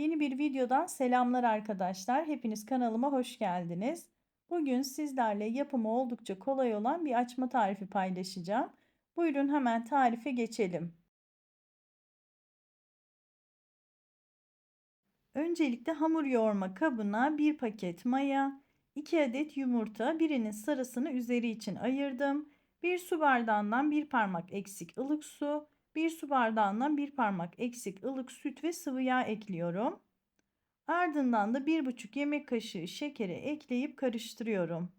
Yeni bir videodan selamlar arkadaşlar. Hepiniz kanalıma hoş geldiniz. Bugün sizlerle yapımı oldukça kolay olan bir açma tarifi paylaşacağım. Buyurun hemen tarife geçelim. Öncelikle hamur yoğurma kabına 1 paket maya, 2 adet yumurta, birinin sarısını üzeri için ayırdım. 1 su bardağından 1 parmak eksik ılık su, 1 su bardağından 1 parmak eksik ılık süt ve sıvı yağ ekliyorum. Ardından da 1,5 yemek kaşığı şekeri ekleyip karıştırıyorum.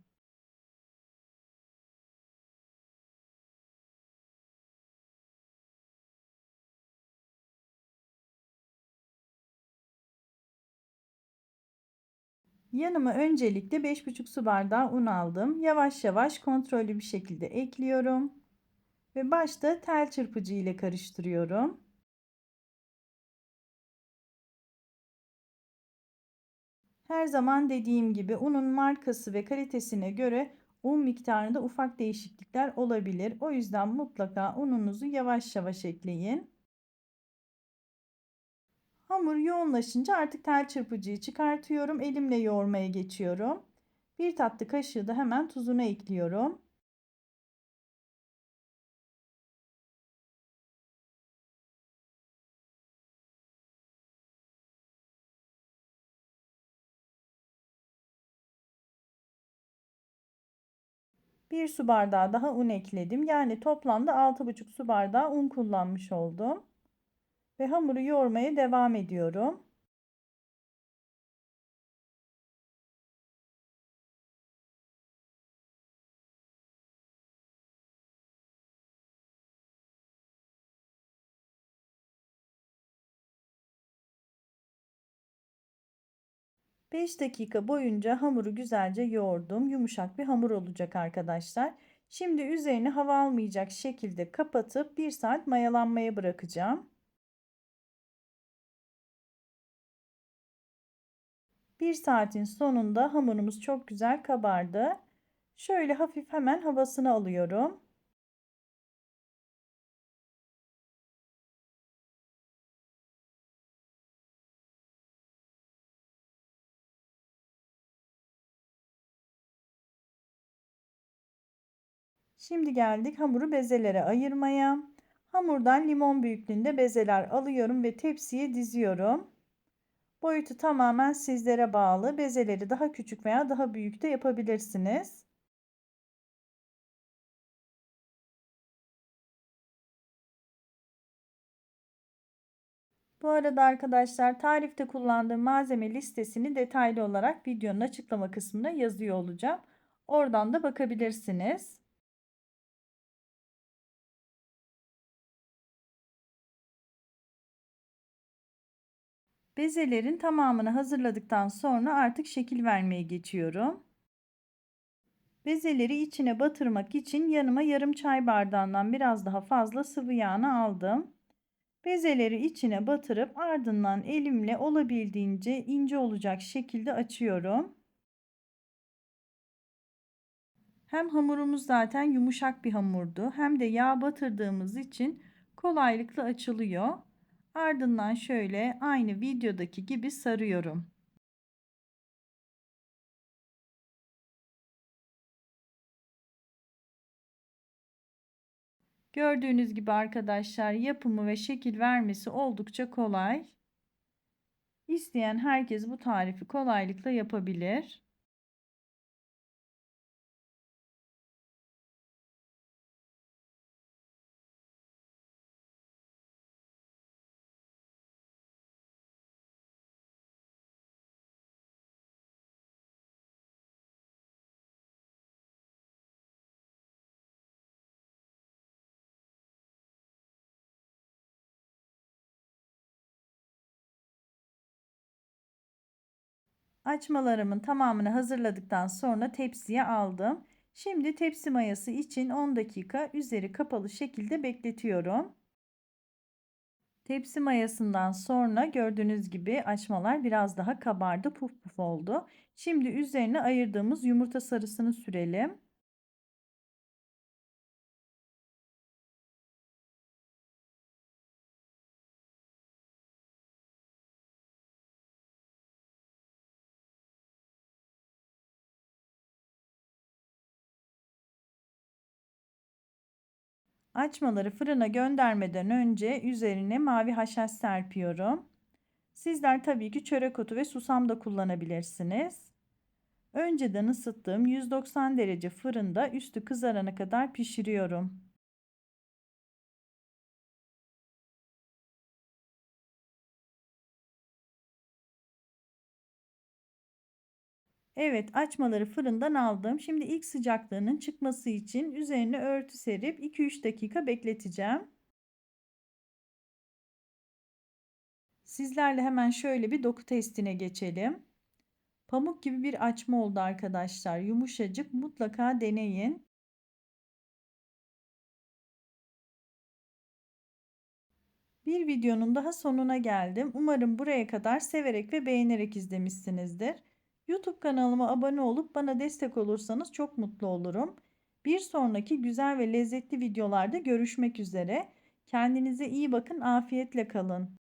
Yanıma öncelikle 5,5 su bardağı un aldım. Yavaş yavaş kontrollü bir şekilde ekliyorum. Ve başta tel çırpıcı ile karıştırıyorum. Her zaman dediğim gibi unun markası ve kalitesine göre un miktarında ufak değişiklikler olabilir. O yüzden mutlaka ununuzu yavaş yavaş ekleyin. Hamur yoğunlaşınca artık tel çırpıcıyı çıkartıyorum. Elimle yoğurmaya geçiyorum. Bir tatlı kaşığı da hemen tuzunu ekliyorum. Bir su bardağı daha un ekledim. Yani toplamda 6,5 su bardağı un kullanmış oldum. Ve hamuru yoğurmaya devam ediyorum. Beş dakika boyunca hamuru güzelce yoğurdum. Yumuşak bir hamur olacak arkadaşlar. Şimdi üzerine hava almayacak şekilde kapatıp 1 saat mayalanmaya bırakacağım. 1 saatin sonunda hamurumuz çok güzel kabardı. Şöyle hafif hemen havasını alıyorum. Şimdi geldik hamuru bezelere ayırmaya. Hamurdan limon büyüklüğünde bezeler alıyorum ve tepsiye diziyorum. Boyutu tamamen sizlere bağlı. Bezeleri daha küçük veya daha büyük de yapabilirsiniz. Bu arada arkadaşlar tarifte kullandığım malzeme listesini detaylı olarak videonun açıklama kısmına yazıyor olacağım. Oradan da bakabilirsiniz. Bezelerin tamamını hazırladıktan sonra artık şekil vermeye geçiyorum. Bezeleri içine batırmak için yanıma yarım çay bardağından biraz daha fazla sıvı yağını aldım. Bezeleri içine batırıp ardından elimle olabildiğince ince olacak şekilde açıyorum. Hem hamurumuz zaten yumuşak bir hamurdu hem de yağ batırdığımız için kolaylıkla açılıyor. Ardından şöyle aynı videodaki gibi sarıyorum. Gördüğünüz gibi arkadaşlar yapımı ve şekil vermesi oldukça kolay. İsteyen herkes bu tarifi kolaylıkla yapabilir. Açmalarımın tamamını hazırladıktan sonra tepsiye aldım. Şimdi tepsi mayası için 10 dakika üzeri kapalı şekilde bekletiyorum. Tepsi mayasından sonra gördüğünüz gibi açmalar biraz daha kabardı, puf puf oldu. Şimdi üzerine ayırdığımız yumurta sarısını sürelim. Açmaları fırına göndermeden önce üzerine mavi haşhaş serpiyorum. Sizler tabii ki çörek otu ve susam da kullanabilirsiniz. Önceden ısıttığım 190 derece fırında üstü kızarana kadar pişiriyorum. Evet, açmaları fırından aldım. Şimdi ilk sıcaklığının çıkması için üzerine örtü serip 2-3 dakika bekleteceğim. Sizlerle hemen şöyle bir doku testine geçelim. Pamuk gibi bir açma oldu arkadaşlar. Yumuşacık mutlaka deneyin. Bir videonun daha sonuna geldim. Umarım buraya kadar severek ve beğenerek izlemişsinizdir. YouTube kanalıma abone olup bana destek olursanız çok mutlu olurum. Bir sonraki güzel ve lezzetli videolarda görüşmek üzere. Kendinize iyi bakın, afiyetle kalın.